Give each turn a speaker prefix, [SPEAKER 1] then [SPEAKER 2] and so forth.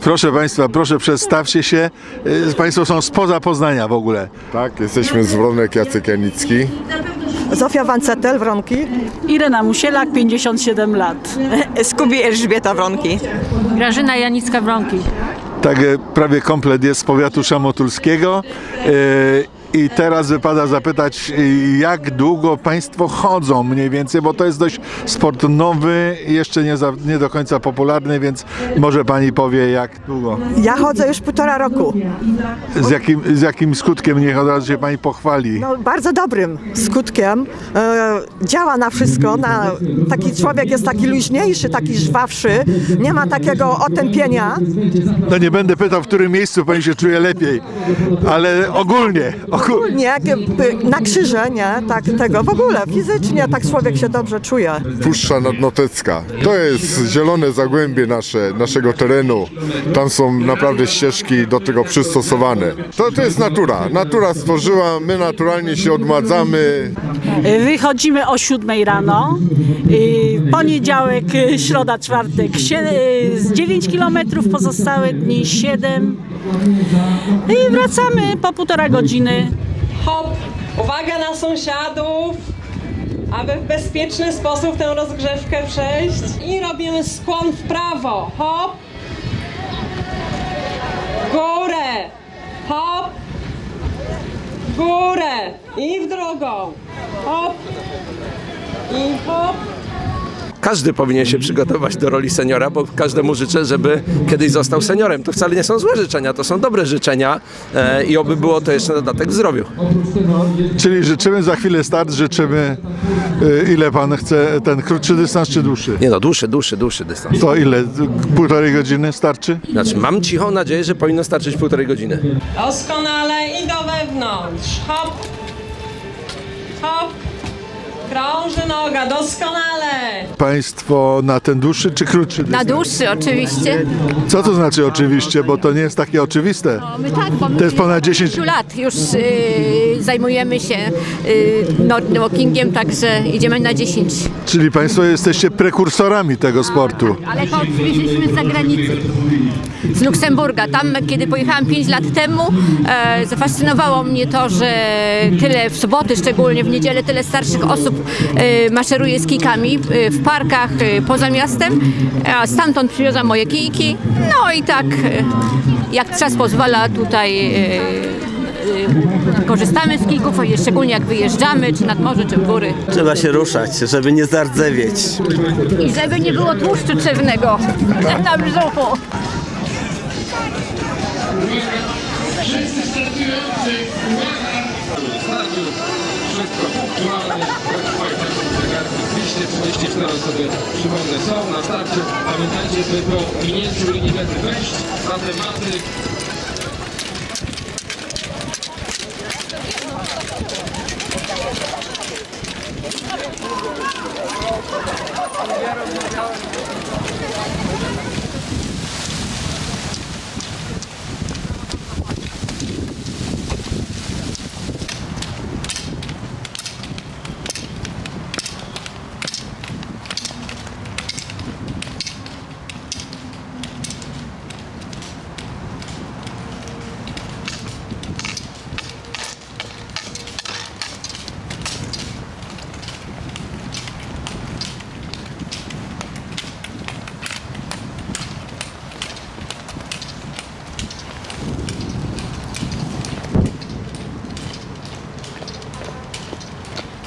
[SPEAKER 1] Proszę Państwa, proszę przedstawcie się. Y, Państwo są spoza Poznania w ogóle.
[SPEAKER 2] Tak, jesteśmy z Wronek Jacek Janicki.
[SPEAKER 3] Zofia Wancetel, Wronki.
[SPEAKER 4] Irena Musielak, 57 lat.
[SPEAKER 3] Skubi Elżbieta Wronki.
[SPEAKER 5] Grażyna Janicka-Wronki.
[SPEAKER 1] Tak, e, prawie komplet jest z powiatu szamotulskiego. E, I teraz wypada zapytać, e, jak długo Państwo chodzą mniej więcej, bo to jest dość sport nowy, jeszcze nie, za, nie do końca popularny, więc może Pani powie, jak długo.
[SPEAKER 3] Ja chodzę już półtora roku.
[SPEAKER 1] Z jakim, z jakim skutkiem niech od razu się Pani pochwali.
[SPEAKER 3] No, bardzo dobrym skutkiem. E, działa na wszystko. Na, taki człowiek jest taki luźniejszy, taki żwawszy. Nie ma takiego otępienia.
[SPEAKER 1] No nie będę pytał, w którym miejscu Pani się czuje lepiej, ale ogólnie, ogólnie.
[SPEAKER 3] Nie, jakby na krzyże, nie? Tak tego. W ogóle fizycznie tak człowiek się dobrze czuje.
[SPEAKER 2] Puszcza Nadnotecka. To jest zielone zagłębie nasze, naszego terenu. Tam są naprawdę ścieżki do tego przystosowane. To, to jest natura. Natura stworzyła, my naturalnie się odmładzamy.
[SPEAKER 4] Wychodzimy o 7 rano. Y, Poniedziałek, y, środa, czwartek y, z 9 km, pozostałe dni 7. I wracamy po półtora godziny.
[SPEAKER 6] Hop! Uwaga na sąsiadów, aby w bezpieczny sposób tę rozgrzewkę przejść. I robimy skłon w prawo. Hop! Górę! Hop! Górę! I w drugą. Hop! I hop!
[SPEAKER 7] Każdy powinien się przygotować do roli seniora, bo każdemu życzę, żeby kiedyś został seniorem. To wcale nie są złe życzenia, to są dobre życzenia e, i oby było to jeszcze dodatek w zdrowiu.
[SPEAKER 1] Czyli życzymy za chwilę start, życzymy y, ile Pan chce, ten krótszy dystans czy dłuższy?
[SPEAKER 7] Nie no, dłuższy, dłuższy, dłuższy dystans.
[SPEAKER 1] To ile? Półtorej godziny starczy?
[SPEAKER 7] Znaczy, mam cichą nadzieję, że powinno starczyć półtorej godziny.
[SPEAKER 6] Doskonale i do wewnątrz. Hop! Hop! Krąży noga, doskonale!
[SPEAKER 1] Państwo na ten dłuższy czy krótszy?
[SPEAKER 5] Na dłuższy oczywiście.
[SPEAKER 1] Co to znaczy oczywiście, bo to nie jest takie oczywiste.
[SPEAKER 5] My tak, bo my
[SPEAKER 1] To jest ponad 10
[SPEAKER 5] lat już y, zajmujemy się y, walkingiem, także idziemy na 10.
[SPEAKER 1] Czyli Państwo jesteście prekursorami tego sportu.
[SPEAKER 5] Ale to przywieźliśmy z zagranicy. Z Luksemburga. Tam, kiedy pojechałam 5 lat temu, e, zafascynowało mnie to, że tyle w soboty, szczególnie w niedzielę, tyle starszych osób e, maszeruje z kijkami e, w parkach e, poza miastem. A stamtąd przywiozłam moje kijki. No i tak, jak czas pozwala, tutaj korzystamy z kijków, szczególnie jak wyjeżdżamy, czy nad morze, czy w góry.
[SPEAKER 8] Trzeba się ruszać, żeby nie zardzewieć.
[SPEAKER 5] I żeby nie było tłuszczu trzewnego na brzuchu.
[SPEAKER 9] Wszystko punktualnie, 234 osoby, przypomnę, są na starcie. Pamiętajcie, by po minięciu linii mety wejść na tematy